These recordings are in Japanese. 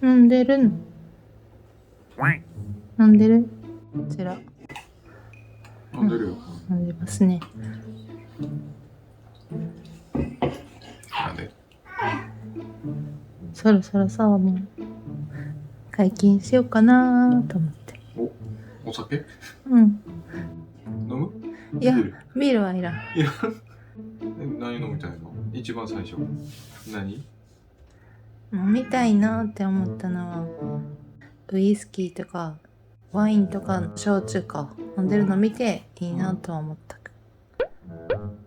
飲んでるん？飲んでる？こちら。飲んでるよ。飲んでますね。なんで？そろそろさもう解禁しようかなと思って。お酒？うん。飲む？いやビール？はいらん。いや、え何飲みたいの？一番最初。何？飲みたいなって思ったのはウイスキーとかワインとか焼酎か飲んでるの見ていいなとは思ったえー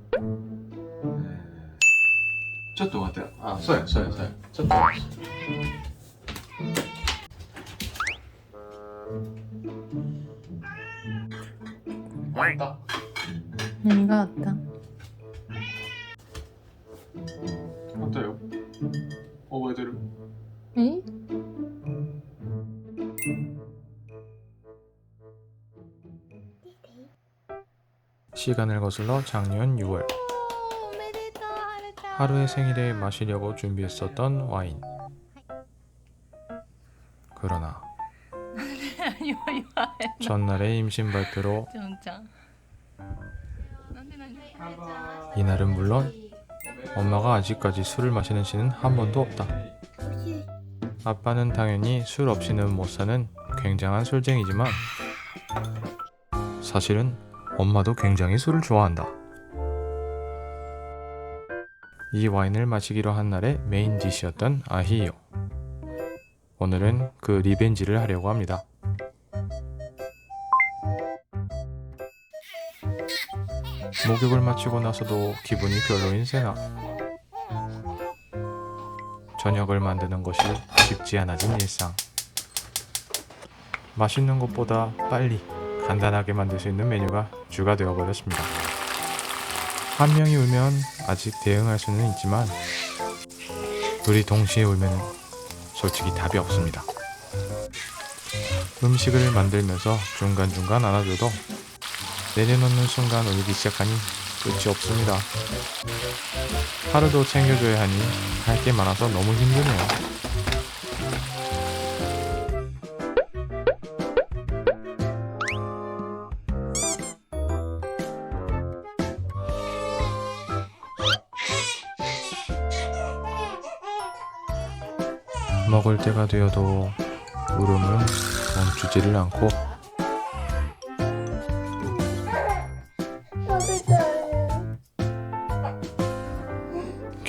ちょっと待って。あ、そうや、そうや、そうや。ちょっと待って。あった何があった？Ou é duro? 시간을 거슬러 작년 6월. 하루의 생일에 마시려고 준비했었던 와인. 그러나 전날의 임신 발표로 이날은 물론 엄마가 아직까지 술을 마시는 시는 한 번도 없다. 아빠는 당연히 술 없이는 못 사는 굉장한 술쟁이지만 사실은 엄마도 굉장히 술을 좋아한다. 이 와인을 마시기로 한 날의 메인 디시였던 아히요. 오늘은 그 리벤지를 하려고 합니다. 목욕을 마치고 나서도 기분이 별로인 세나. 저녁을 만드는 것이 쉽지 않아진 일상. 맛있는 것보다 빨리 간단하게 만들 수 있는 메뉴가 주가 되어버렸습니다. 한 명이 울면 아직 대응할 수는 있지만 둘이 동시에 울면 솔직히 답이 없습니다. 음식을 만들면서 중간중간 안아줘도 내려놓는 순간 울기 시작하니 끝이 없습니다. 하루도 챙겨줘야 하니 할 게 많아서 너무 힘드네요. 먹을 때가 되어도 울음은 멈추지를 않고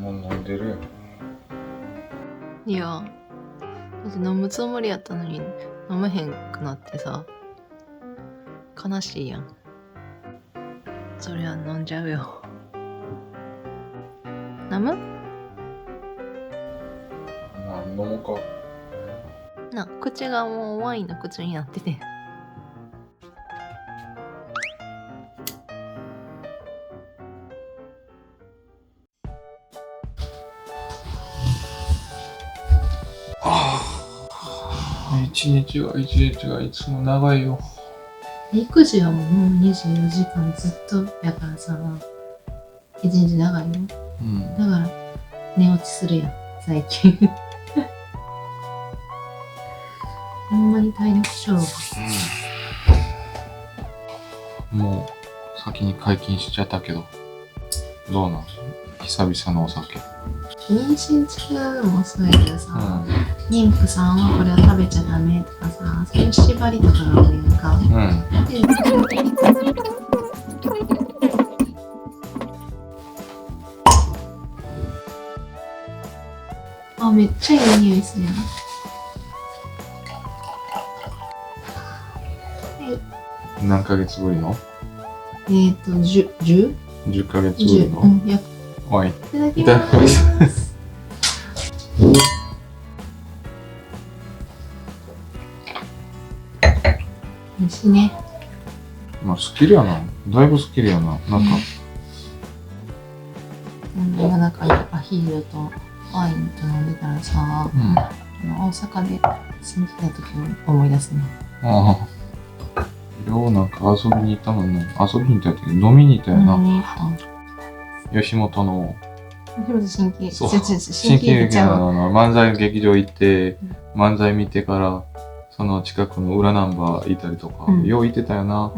뭐飲んでるよ。いやだって飲むつもりやったのに飲めへんくなってさ。悲しいやん。そりゃ飲んじゃうよ。飲む？まあ、飲もうか。な口がもうワインの口になってて一日は一日がいつも長いよ。育児はもう24時間ずっとやからさ一日長いよ。うん。だから寝落ちするやん最近。ほんまに体力勝負。もう先に解禁しちゃったけど、どうなん久々のお酒。妊娠中もそうやけどさ、う妊婦さんはこれは食べちゃダメとかさそういう縛りとかが多いやんかん。うん。であめっちゃいい匂いするやん何ヶ月ぶりの？えっ、と、10、10? 10ヶ月10分の？うん、やっワイン。いただきいただきま。ますす。ね。まあ、スキルやな。だいぶスキルやな。なんか、うん、夜中にアヒールとワインと飲んでたらさ、うん。ああの大阪で住んでた時を思い出すね。あ。ようなんか遊びに行ったもんね。遊びに行ったって飲みに行ったよな。何と吉本の新喜そうちょちょちょ新新喜喜劇の漫才劇場行って、漫才見てから、その近くの裏ナンバー行ったりとか、うんよう行ってたよな。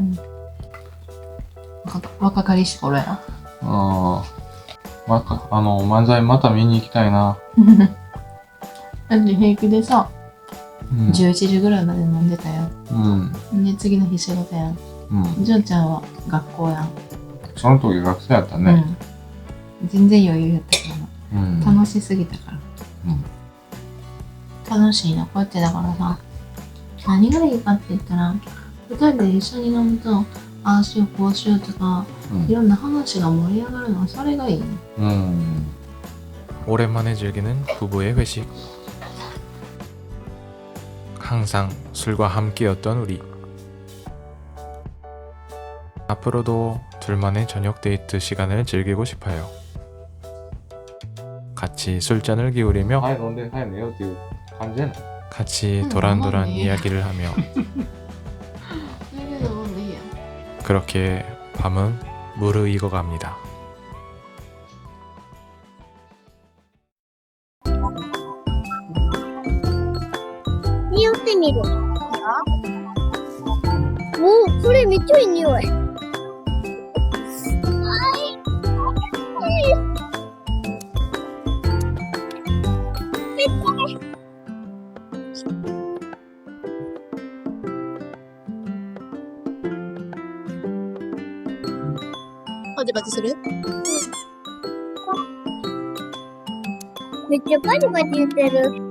若若かりし頃やああ。まか、あの、漫才また見に行きたいな。だって平気でさ、うん。11時ぐらいまで飲んでたよ。うん。で、次の日仕事やん。うん。ジョンちゃんは学校やん。その時学生やったね。うん。全然余裕やったからうん。な。楽しすぎたから。うん。楽しいな、こうやってだからさ。何がいいかって言ったら、二人で一緒に飲むと、ああしよう、こうしようとか、いろんな話が盛り上がるのはそれがいいね。うん。 오랜만에 즐기는 부부의 회식. 항상 술과 함께였던 우리. 앞으로도 둘만의 저녁 데이트 시간을 즐기고 싶어요. 같이 술잔을 기울이며 はい、飲んで、はい、寝ようっていう感じやな。 같이 음, 도란도란 이야기를 하며 네, 그렇게 밤은 무르익어 갑니다. 니오스미로 미쳐있 니오에 아이 아이. バチバチする？めっちゃバチバチ言ってる。